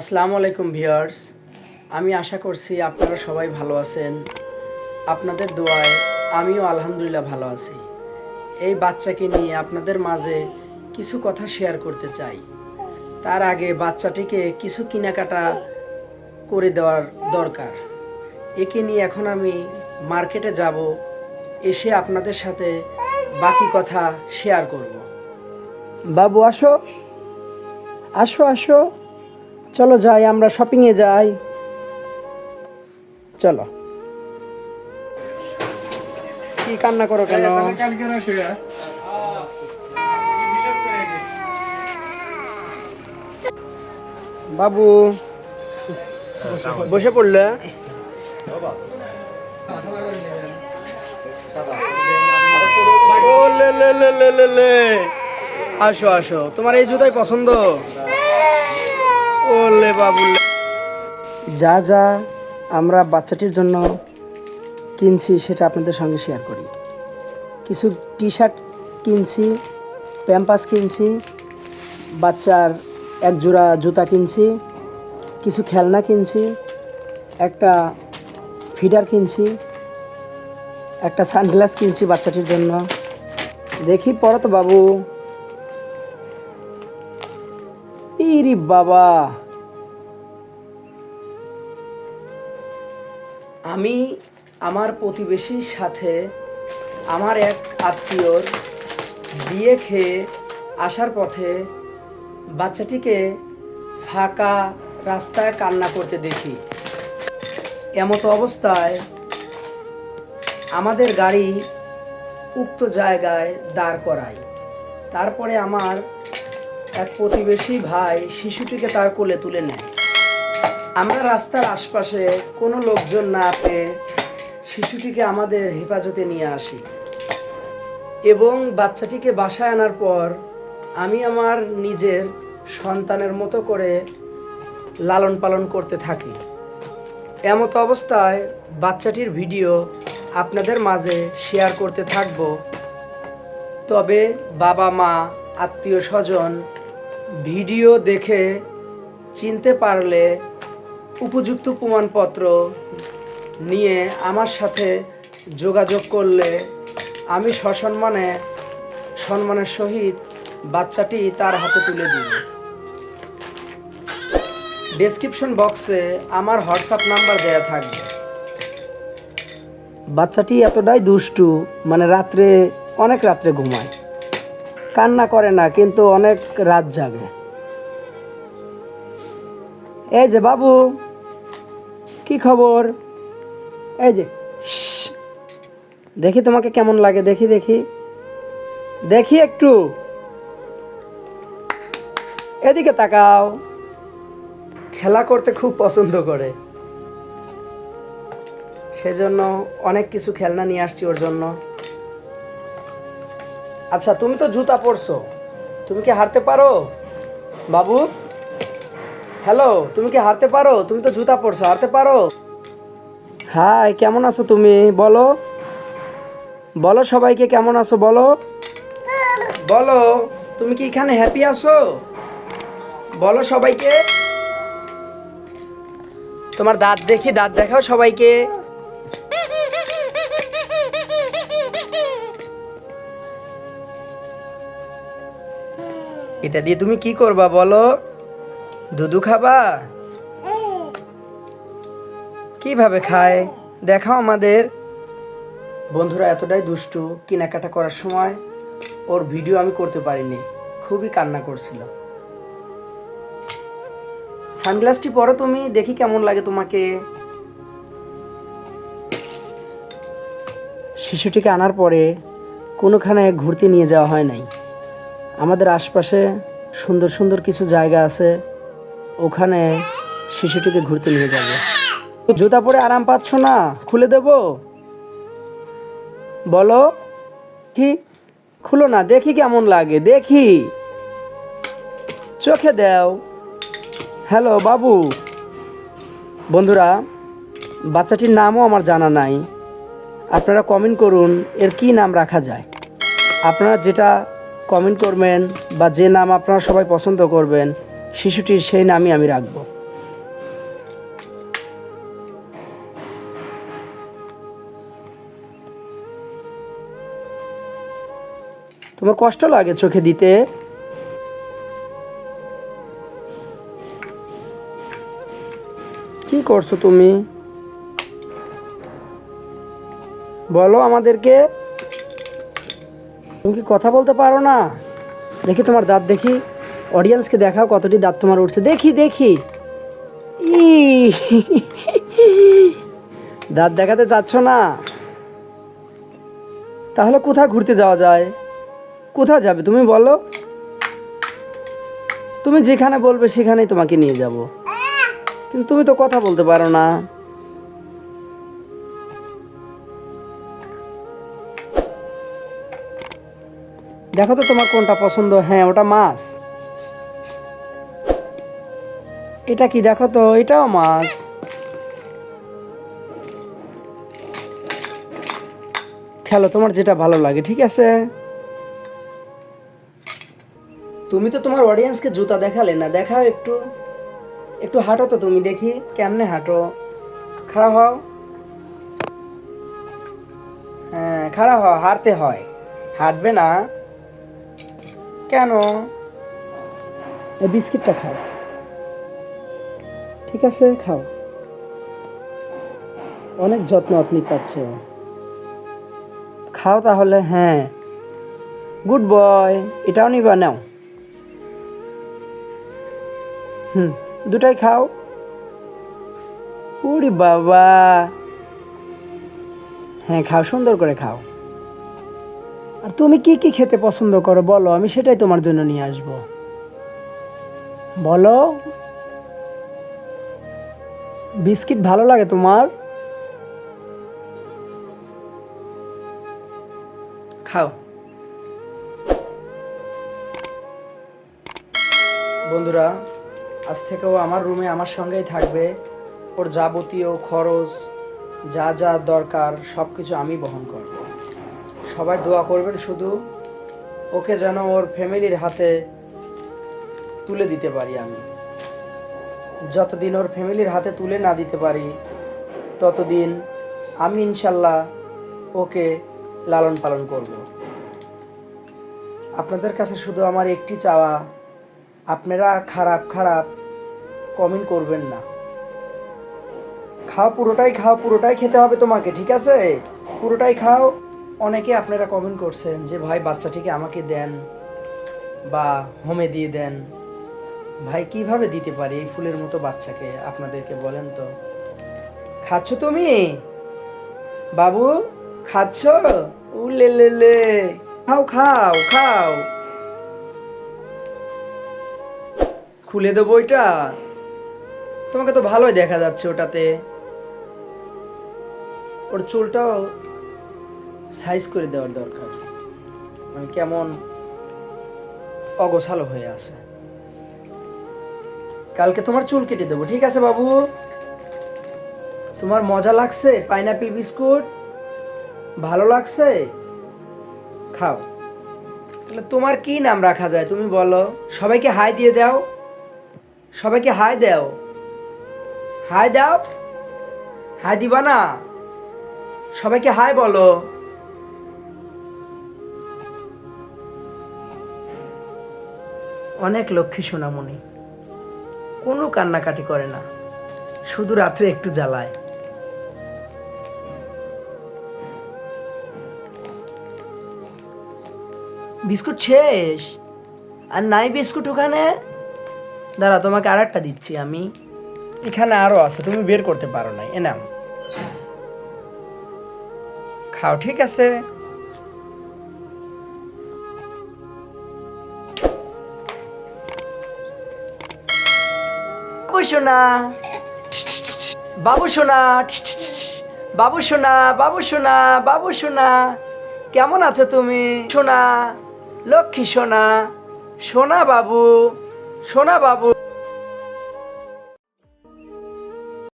আসসালামু আলাইকুম ভিউয়ার্স। আমি আশা করছি আপনারা সবাই ভালো আছেন। আপনাদের দোয়ায় আমিও আলহামদুলিল্লাহ ভালো আছি। এই বাচ্চাকে নিয়ে আপনাদের মাঝে কিছু কথা শেয়ার করতে চাই। তার আগে বাচ্চাটিকে কিছু কেনাকাটা করে দেওয়ার দরকার। একে নিয়ে এখন আমি মার্কেটে যাব, এসে আপনাদের সাথে বাকি কথা শেয়ার করব। বাবু, আসো। আসো আসো। চলো যাই আমরা শপিংয়ে যাই। চলো। কি কান্না করো কেন? বাবু বসে পড়লে? লে লে লে লে লে লে। আসো আসো। তোমার এই জুতাই পছন্দ? ওলে বাবু যা যা আমরা বাচ্চাটির জন্য কিনছি, সেটা আপনাদের সঙ্গে শেয়ার করি। কিছু টি শার্ট কিনছি প্যাম্পাস কিনছি, বাচ্চার এক জোড়া জুতা কিনছি, কিছু খেলনা কিনছি, একটা ফিডার কিনছি, একটা সানগ্লাস কিনছি বাচ্চাটির জন্য। দেখি, পড়ো তো বাবু। ইরি বাবা। আমি আমার প্রতিবেশীর সাথে আমার এক আত্মীয়র বিয়ে খেয়ে আসার পথে বাচ্চাটিকে ফাঁকা রাস্তায় কান্না করতে দেখি। এমত অবস্থায় আমাদের গাড়ি উক্ত জায়গায় দাঁড় করায়। তারপরে আমার এক প্রতিবেশী ভাই শিশুটিকে তার কোলে তুলে নেয়। আমরা রাস্তার আশপাশে কোনো লোকজন না পেয়ে শিশুটিকে আমাদের হেফাজতে নিয়ে আসি এবং বাচ্চাটিকে বাসায় আনার পর আমি আমার নিজের সন্তানের মতো করে লালন পালন করতে থাকি। এমত অবস্থায় বাচ্চাটির ভিডিও আপনাদের মাঝে শেয়ার করতে থাকব। তবে বাবা মা আত্মীয় স্বজন ভিডিও দেখে চিনতে পারলে উপযুক্ত প্রমাণপত্র নিয়ে আমার সাথে যোগাযোগ করলে আমি সসম্মানে সম্মানের সহিত বাচ্চাটি তার হাতে তুলে দিব ডেসক্রিপশন বক্সে আমার হোয়াটসঅ্যাপ নাম্বার দেয়া থাকবে। বাচ্চাটি এতটাই দুষ্টু মানে রাত্রে, অনেক রাত্রে ঘুমায়। কান্না করে না, কিন্তু অনেক রাত জাগে। এই যে বাবু, কি খবর? এই যে দেখি তোমাকে কেমন লাগে, দেখি দেখি। দেখি একটু। এদিকে তাকাও। খেলা করতে খুব পছন্দ করে। সেজন্য অনেক কিছু খেলনা নিয়ে আসছি ওর জন্য। আচ্ছা তুমি তো জুতা পরছো। তুমি কি হারতে পারো? বাবু? হ্যালো, তুমি কি হারতে পারো? তুমি তো জুতা পরছো, হারতে পারো? হাই, কেমন আছো তুমি? বলো। বলো সবাইকে কেমন আছো, বলো। বলো, তুমি কি এখানে হ্যাপি আছো? বলো সবাইকে। তোমার দাঁত দেখি, দাঁত দেখাও সবাইকে। এটা দিয়ে তুমি কি করবা বলো? দুধু খাবা? কীভাবে খায়? দেখাও আমাদের। বন্ধুরা, এতটাই দুষ্টু কেনাকাটা করার সময় ওর ভিডিও আমি করতে পারিনি। খুবই কান্না করছিল। সানগ্লাসটি পরো তুমি, দেখি কেমন লাগে তোমাকে। শিশুটিকে আনার পরে কোনোখানে ঘুরতে নিয়ে যাওয়া হয় নাই। আমাদের আশপাশে সুন্দর সুন্দর কিছু জায়গা আছে। ওখানে শিশুটিকে ঘুরতে নিয়ে যাব। জুতা পরে আরাম পাচ্ছ না? খুলে দেব? বলো। কি? খুলো না, দেখি কেমন লাগে, দেখি। চোখে দাও। হ্যালো, বাবু। বন্ধুরা, বাচ্চাটির নামও আমার জানা নাই। আপনারা কমেন্ট করুন, এর কি নাম রাখা যায়। আপনারা যেটা কমেন্ট করবেন বা যে নাম আপনারা সবাই পছন্দ করবেন, শিশুটির সেই নামই আমি রাখব। তোমার কষ্ট লাগে চোখে দিতে? কি করছ তুমি? বলো আমাদেরকে। তুমি কি কথা বলতে পারো না? দেখি তোমার দাঁত, দেখি। অডিয়েন্সকে দেখাও কতটি দাঁত তোমার উঠছে। দেখি দেখি। দাঁত দেখাতে চাচ্ছ না? তাহলে কোথায় ঘুরতে যাওয়া যায়? কোথায় যাবে তুমি বলো? তুমি যেখানে বলবে সেখানেই তোমাকে নিয়ে যাব। কিন্তু তুমি তো কথা বলতে পারো না। দেখো তো তোমার কোনটা পছন্দ? হ্যাঁ ওটা মাছ। এটা কি দেখো তো? এটাও মাছ। খেলো, তোমার যেটা ভালো লাগে, ঠিক আছে? তুমি তো তোমার অডিয়েন্সকে জুতা দেখালে না। দেখাও একটু। একটু হাঁটো তো তুমি, দেখি কেমনে হাঁটো। খাড়া হও। হ্যাঁ খাড়া হও, হাঁটতে হয়। হাঁটবে না। কেন? বিস্কিটটা খাও। ঠিক আছে, খাও। অনেক যত্ন আপনি পাচ্ছ খাও তাহলে হ্যাঁ। গুড বয়, এটাও নিবা, নাও। হুম, দুটাই খাও। উরি বাবা। হ্যাঁ খাও, সুন্দর করে খাও। আর তুমি কি কি খেতে পছন্দ করো? বলো, আমি সেটাই তোমার জন্য নিয়ে আসব। বলো। বিস্কিট ভালো লাগে তোমার? খাও। বন্ধুরা, আজ থেকেও আমার রুমে আমার সঙ্গেই থাকবে। ওর যাবতীয় খরচ, যা যা দরকার সব কিছু আমি বহন করব। সবাই দোয়া করবেন, শুধু ওকে যেন ওর ফ্যামিলির হাতে তুলে দিতে পারি আমি। যতদিন ওর ফ্যামিলির হাতে তুলে না দিতে পারি, ততদিন আমি ইনশাল্লাহ ওকে লালন পালন করব। আপনাদের কাছে শুধু আমার একটি চাওয়া, আপনারা খারাপ খারাপ কমেন্ট করবেন না। খাও, পুরোটাই খাও, পুরোটাই খেতে হবে তোমাকে, ঠিক আছে? পুরোটাই খাও। অনেকে আপনারা কমেন্ট করছেন যে, ভাই, বাচ্চাটিকে আমাকে দেন বা হোমে দিয়ে দেন। ভাই, কীভাবে দিতে পারি এই ফুলের মতো বাচ্চাকে, আপনাদেরকে বলেন তো? খাচ্ছ তুমি? বাবু, খাচ্ছ? উলে লে খাও খাও খাও। খুলে দেবো ওইটা। তোমাকে তো ভালোই দেখা যাচ্ছে ওটাতে। ওর চুলটাও সাইজ করে দেওয়ার দরকার। মানে কেমন অগোছালো হয়ে আছে। কালকে তোমার চুল কেটে দেবো, ঠিক আছে বাবু? তোমার মজা লাগছে? Pineapple biscuit? ভালো লাগছে? খাও। তাহলে তোমার কি নাম রাখা যায় তুমি বলো? সবাইকে হাই দিয়ে দাও। সবাইকে হাই দাও। হাই দাও। হাই দিবা না? সবাইকে হাই বলো। অনেক লক্ষ্মী সোনামণি। কোনো কান্নাকাটি করে না। শুধু রাত্রে একটু জ্বালায়। বিস্কুট শেষ? আর নাই বিস্কুট ওখানে? দাঁড়া, তোমাকে আর একটা দিচ্ছি আমি। এখানে আরও আছে, তুমি বের করতে পারো না এনাম খাও, ঠিক আছে? বাবু সোনা। বাবু সোনা। বাবু সোনা বাবু সোনা বাবু সোনা। কেমন আছো তুমি? সোনা, লক্ষ্মী সোনা। সোনা বাবু সোনা বাবু।